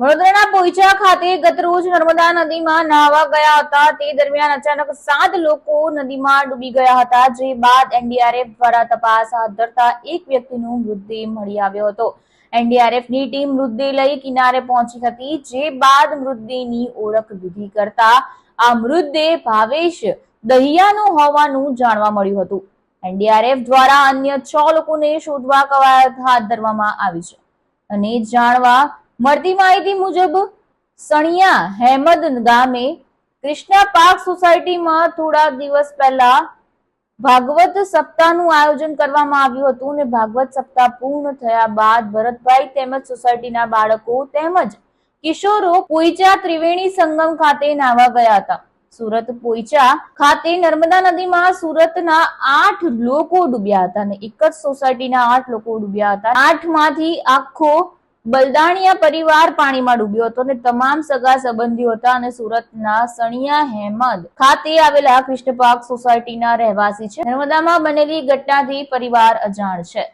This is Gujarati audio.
વડોદરાના પોઈચા ખાતે ગતરોજ નર્મદા નદીમાં નાહવા ગયા હતા. તે દરમિયાન અચાનક સાત લોકો નદીમાં ડૂબી ગયા હતા, જે બાદ એનડીઆરએફ દ્વારા તપાસ હાથ ધરતા એક વ્યક્તિનો મૃતદેહ મળી આવ્યો હતો. એનડીઆરએફની ટીમ મૃતદેહ લઈ કિનારે પહોંચી હતી, જે બાદ મૃતદેહની ઓળખ વિધિ કરતા આ મૃતદેહ ભાવેશ દહિયાનો હોવાનું જાણવા મળ્યું હતું. એનડીઆરએફ દ્વારા અન્ય છ લોકોને શોધવા કવાયત હાથ ધરવામાં આવી છે. અને જાણવા મળતી માહિતી મુજબ સણિયા હેમદ ગામે કૃષ્ણા પાર્ક સોસાયટીમાં થોડા દિવસ પહેલા ભાગવત સપ્તાહનું આયોજન કરવામાં આવ્યું હતું અને ભાગવત સપ્તાહ પૂર્ણ થયા બાદ ભરતભાઈ તેમજ સોસાયટીના બાળકો તેમજ કિશોરો પોઈચા ત્રિવેણી સંગમ ખાતે નાહવા ગયા હતા. સુરત પોઈચા ખાતે નર્મદા નદીમાં સુરતના આઠ લોકો ડૂબ્યા હતા અને એક જ સોસાયટીના આઠ લોકો ડૂબ્યા હતા. આઠમાંથી આખો બલદાણિયા પરિવાર પાણીમાં ડૂબ્યો હતો અને તમામ સગા સંબંધીઓ હતા અને સુરતના સણિયા હેમદ ખાતે આવેલા કૃષ્ણ સોસાયટીના રહેવાસી છે. નર્મદામાં બનેલી ઘટનાથી પરિવાર અજાણ છે.